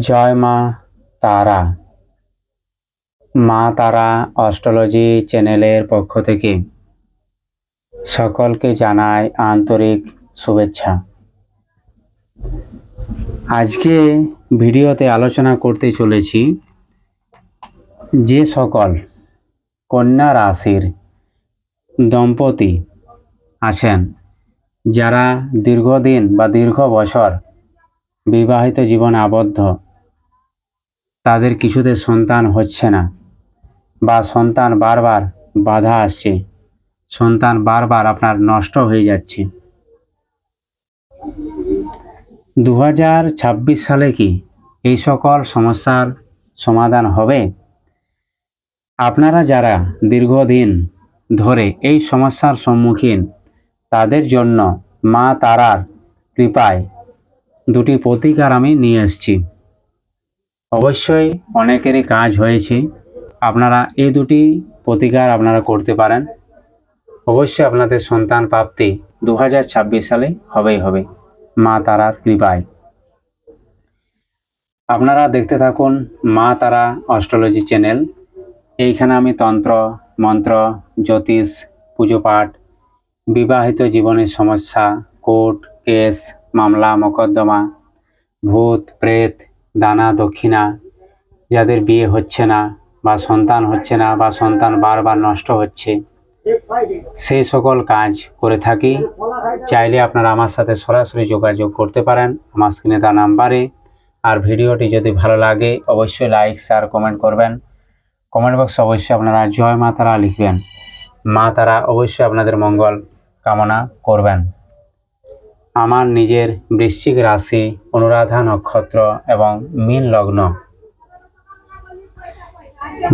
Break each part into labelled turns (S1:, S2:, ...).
S1: জয় মা তারা। মা তারা অস্ট্রোলজি চ্যানেলের পক্ষ থেকে সকলকে জানাই আন্তরিক শুভেচ্ছা। আজকে ভিডিওতে আলোচনা করতে চলেছি যে সকল কন্যা রাশির দম্পতি আছেন, যারা দীর্ঘদিন বা দীর্ঘ বছর বিবাহিত জীবনে আবদ্ধ। তাদের কিছুতে সন্তান হচ্ছে না বা সন্তান বারবার বাধা আসছে। সন্তান বারবার আপনার নষ্ট হয়ে যাচ্ছে। দু হাজার ছাব্বিশ সালে কি এই সকল সমস্যার সমাধান হবে? আপনারা যারা দীর্ঘদিন ধরে এই সমস্যার সম্মুখীন, তাদের জন্য মা তারার কৃপায় দুটি প্রতিকার আমি নিয়ে এসেছি। অবশ্যই অনেকেরই কাজ হয়েছে। আপনারা এই দুটি প্রতিকার আপনারা করতে পারেন। অবশ্যই আপনাদের সন্তান প্রাপ্তি দু হাজার ছাব্বিশ সালে হবেই হবে। মা তারার কৃপায়। আপনারা দেখতে থাকুন মা তারা অস্ট্রোলজি চ্যানেল। এইখানে আমি তন্ত্র, মন্ত্র, জ্যোতিষ, পুজো পাঠ, বিবাহিত জীবনের সমস্যা, কোর্ট, কেস মামলা, মোকদ্দমা, ভূত, প্রেত, দানা, দক্ষিণা, যাদের বিয়ে হচ্ছে না বা সন্তান হচ্ছে না বা সন্তান বারবার নষ্ট হচ্ছে সেই সকল কাজ করে থাকি। চাইলে আপনারা আমার সাথে সরাসরি যোগাযোগ করতে পারেন আমার স্ক্রিনে তার নাম্বারে। আর ভিডিওটি যদি ভালো লাগে, অবশ্যই লাইক, শেয়ার, কমেন্ট করবেন। কমেন্ট বক্সে অবশ্যই আপনারা জয় মা তারা লিখবেন। মা তারা অবশ্যই আপনাদের মঙ্গল কামনা করবেন। আমার নিজের বৃশ্চিক রাশি অনুরাধা নক্ষত্র এবং মীন লগ্ন।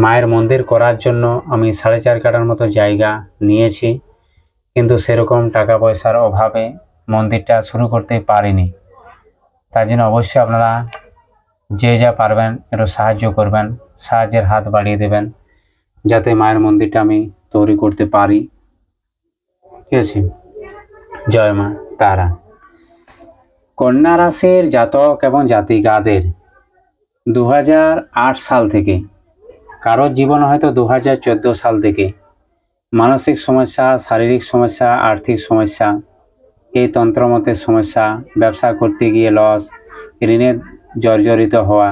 S1: মায়ের মন্দির করার জন্য আমি সাড়ে চার কাটার মতো জায়গা নিয়েছি, কিন্তু সেরকম টাকা পয়সার অভাবে মন্দিরটা শুরু করতে পারিনি। তার জন্য অবশ্যই আপনারা যে যা পারবেন একটু সাহায্য করবেন, সাহায্যের হাত বাড়িয়ে দেবেন, যাতে মায়ের মন্দিরটা আমি তৈরি করতে পারি। ঠিক আছে? জয় মা, তারা। কন্যা রাশির জাতক এবং জাতিকাদের দু হাজার আট সাল থেকে। কারোর জীবন হয়তো দু হাজার চোদ্দ সাল থেকে। মানসিক সমস্যা, শারীরিক সমস্যা, আর্থিক সমস্যা, এই তন্ত্রমতের সমস্যা, ব্যবসা করতে গিয়ে লস ঋণে জর্জরিত হওয়া,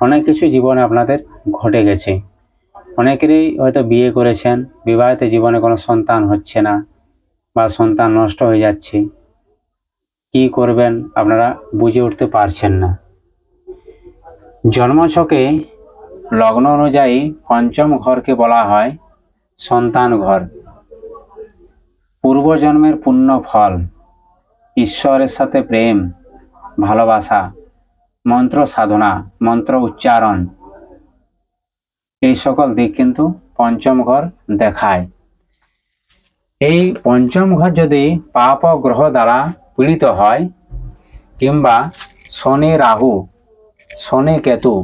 S1: অনেক কিছু জীবনে আপনাদের ঘটে গেছে। অনেকেরই হয়তো বিয়ে করেছেন, বিবাহিত জীবনে কোনো সন্তান হচ্ছে না বা সন্তান নষ্ট হয়ে যাচ্ছে। কি করবেন আপনারা বুঝে উঠতে পারছেন না। জন্মছকে লগ্ন অনুযায়ী পঞ্চম ঘরকে বলা হয় সন্তান ঘর। পূর্বজন্মের পুণ্য ফল, ঈশ্বরের সাথে প্রেম, ভালোবাসা, মন্ত্র সাধনা, মন্ত্র উচ্চারণ, এই সকল দিক কিন্তু পঞ্চম ঘর দেখায়। এই পঞ্চম ঘর যদি পাপ গ্রহ দ্বারা পীড়িত হয় কিংবা শনি রাহু, শনি কেতু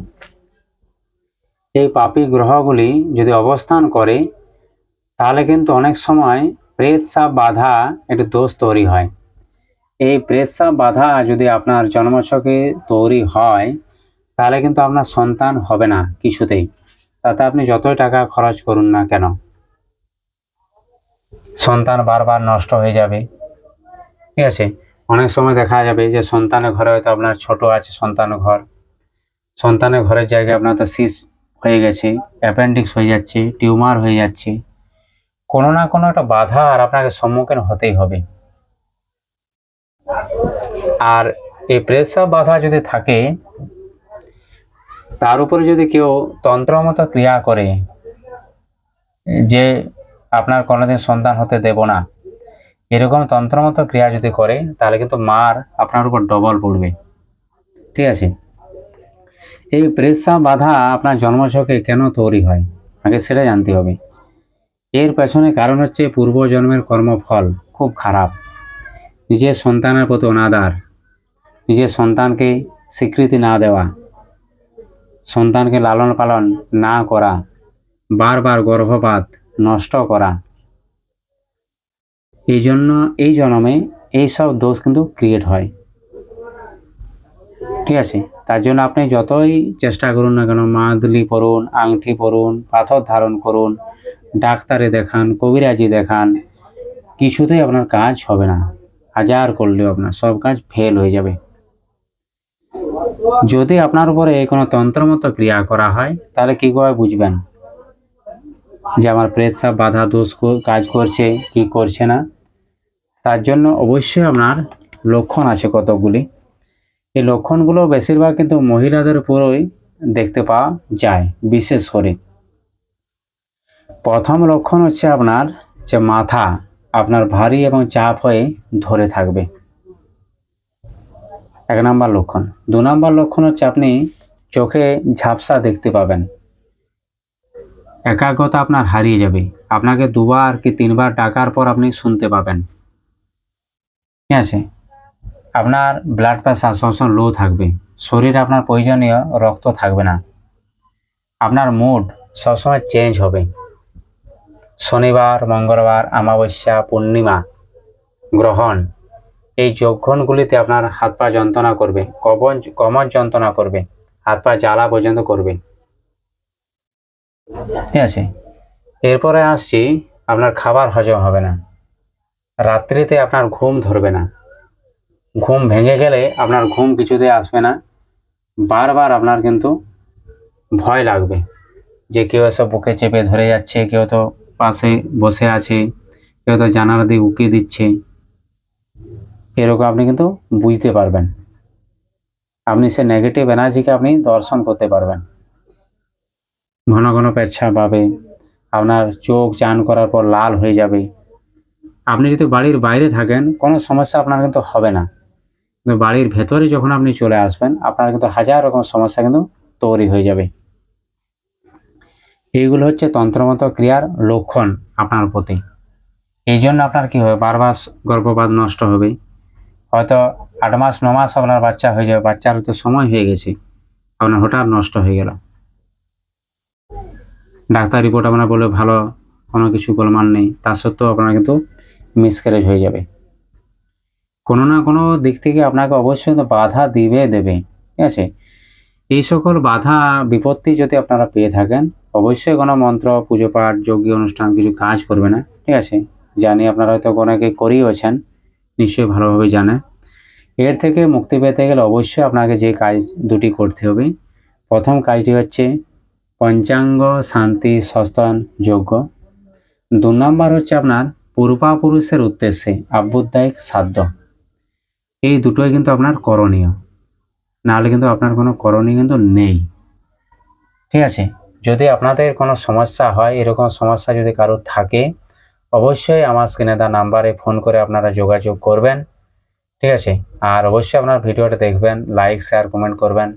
S1: এই পাপী গ্রহগুলি যদি অবস্থান করে, তাহলে কিন্তু অনেক সময় প্রেত সাপ বাধা একটু দোষ তৈরি হয়। এই প্রেত সাপ বাধা যদি আপনার জন্মছকে তৈরি হয়, তাহলে কিন্তু আপনার সন্তান হবে না কিছুতেই। তাতে আপনি যতই টাকা খরচ করুন না কেন, সন্তান বারবার নষ্ট হয়ে যাবে। ঠিক আছে? অনেক সময় দেখা যাবে যে সন্তানের ঘরে হয়তো আপনার ছোট আছে সন্তান ঘর। সন্তানের ঘরের জায়গায় আপনার তো সিস হয়ে গেছে অ্যাপেন্ডিক্স হয়ে যাচ্ছে টিউমার হয়ে যাচ্ছে। কোনো না কোনো একটা বাধা আর আপনাকে সম্মুখীন হতেই হবে। আর এই প্রেসাব বাধা যদি থাকে, তার উপরে যদি কেউ তন্ত্রমতো ক্রিয়া করে, যে আপনার কোনোদিন সন্তান হতে দেব না এরকম তন্ত্রমতো ক্রিয়া যদি করে, তাহলে কিন্তু মার আপনার উপর ডবল পড়বে। ঠিক আছে? এই প্রেসা বাধা আপনার জন্মছকে কেন তৈরি হয়? আগে সেটা জানতে হবে। এর পেছনে কারণ হচ্ছে পূর্বজন্মের কর্মফল খুব খারাপ। নিজের সন্তানের প্রতি অনাদার। নিজের সন্তানকে স্বীকৃতি না দেওয়া। সন্তানকে লালন পালন না করা। বারবার গর্ভপাত নষ্ট করা। এই জন্য এই জন্মে এই সব দোষ কিন্তু ক্রিয়েট হয়। ঠিক আছে? তার জন্য আপনি যতই চেষ্টা করুন না কেন, মাদুলি পরুন আংটি পরুন পাথর ধারণ করুন, ডাক্তারে দেখান, কবিরাজি দেখান, কিছুতেই আপনার কাজ হবে না। হাজার করলেও আপনার সব কাজ ফেল হয়ে যাবে। যদি আপনার উপরে কোনো তন্ত্রমতো ক্রিয়া করা হয়, তাহলে কি করে বুঝবেন? যে আমার প্রেত সাপ বাধা দোষ কাজ করছে, কি করছে না। তার জন্য অবশ্যই আপনার লক্ষণ আছে কতকগুলি। এই লক্ষণগুলো বেশিরভাগ কিন্তু মহিলাদের উপরেই দেখতে পাওয়া যায়, বিশেষ করে। প্রথম লক্ষণ হচ্ছে আপনার যে মাথা আপনার ভারী এবং চাপ হয়ে ধরে থাকবে। এক নাম্বার লক্ষণ। দু নাম্বার লক্ষণ হচ্ছে আপনি চোখে ঝাপসা দেখতে পাবেন। একাগ্রতা আপনার হারিয়ে যাবে। আপনাকে দুবার কি তিনবার ডাকার পর আপনি শুনতে পাবেন। ঠিক আছে? আপনার ব্লাড প্রেশার সবসময় লো থাকবে। শরীরে আপনার প্রয়োজনীয় রক্ত থাকবে না। আপনার মুড সবসময় চেঞ্জ হবে। শনিবার, মঙ্গলবার, অমাবস্যা, পূর্ণিমা, গ্রহণ, এই যজ্ঞনগুলিতে আপনার হাত পা যন্ত্রণা করবে। কবন কমর যন্ত্রণা করবে। হাত পা জ্বালা পর্যন্ত করবে। ঠিক আছে। এরপরে আসছি, আপনার খাবার হজম হবে না। রাত্রিতে আপনার ঘুম ধরবে না। ঘুম ভেঙে গেলে আপনার ঘুম কিছুতে আসবে না। বারবার আপনার কিন্তু ভয় লাগবে যে কেউ এসব বুকে চেপে ধরে যাচ্ছে, কেউ তো পাশে বসে আছে, কেউ তো জানালা দিয়ে উকি দিচ্ছে। এরকম আপনি কিন্তু বুঝতে পারবেন। আপনি সে নেগেটিভ এনার্জিকে আপনি দর্শন করতে পারবেন। ঘন ঘন পেচ্ছাপ পাবে। আপনার চোখ চান করার পর লাল হয়ে যাবে। আপনি যদি বাড়ির বাইরে থাকেন, কোনো সমস্যা আপনার কিন্তু হবে না। কিন্তু বাড়ির ভেতরে যখন আপনি চলে আসবেন, আপনার কিন্তু হাজার রকম সমস্যা কিন্তু তৈরি হয়ে যাবে। এইগুলো হচ্ছে তন্ত্রমত ক্রিয়ার লক্ষণ আপনার প্রতি। এই জন্য আপনার কী হবে? বারবার গর্ভপাত নষ্ট হবে। হয়তো আট মাস, ন মাস আপনার বাচ্চা হয়ে যাবে। বাচ্চার তো সময় হয়ে গেছে। আপনার হঠাৎ নষ্ট হয়ে গেল। ডাক্তার রিপোর্ট আপনার বলে ভালো, কোনো কিছু গোলমাল নেই। তা সত্ত্বেও আপনার কিন্তু মিসক্যারেজ হয়ে যাবে। কোনো না কোনো দিক থেকে আপনাকে অবশ্যই বাধা দিবে, দেবে। ঠিক আছে? এই সকল বাধা, বিপত্তি যদি আপনারা পেয়ে থাকেন, অবশ্যই কোনো মন্ত্র, পুজো পাঠ, যজ্ঞ অনুষ্ঠান কিছু কাজ করবে না। ঠিক আছে? জানি আপনারা হয়তো অনেকে করিয়েছেন নিশ্চয়ই ভালোভাবে জানে এর থেকে মুক্তি পেতে গেলে অবশ্যই আপনাকে যে কাজ দুটি করতে হবে। প্রথম কাজটি হচ্ছে পঞ্চাঙ্গ শান্তি সস্তন যজ্ঞ দু নম্বর হচ্ছে আপনার পূর্বাপুরুষের উদ্দেশ্যে আবুদায়িক সাধ্য। এই দুটোই কিন্তু আপনার করণীয়। নাহলে কিন্তু আপনার কোনো করণীয় কিন্তু নেই। ঠিক আছে? যদি আপনাদের কোনো সমস্যা হয়, এরকম সমস্যা যদি কারও থাকে, অবশ্যই আমার স্ক্রিনে দেওয়া নাম্বারে ফোন করে আপনারা যোগাযোগ করবেন। ঠিক আছে? আর অবশ্যই আপনার ভিডিওটা দেখবেন, লাইক, শেয়ার, কমেন্ট করবেন।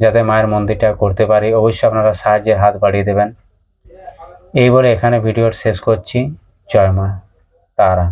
S1: যাতে মায়ের মন্দিরটা করতে পারি, অবশ্যই আপনারা সাহায্যের হাত বাড়িয়ে দেবেন। এই বলে এখানে ভিডিওর শেষ করছি। জয় মা, তারা।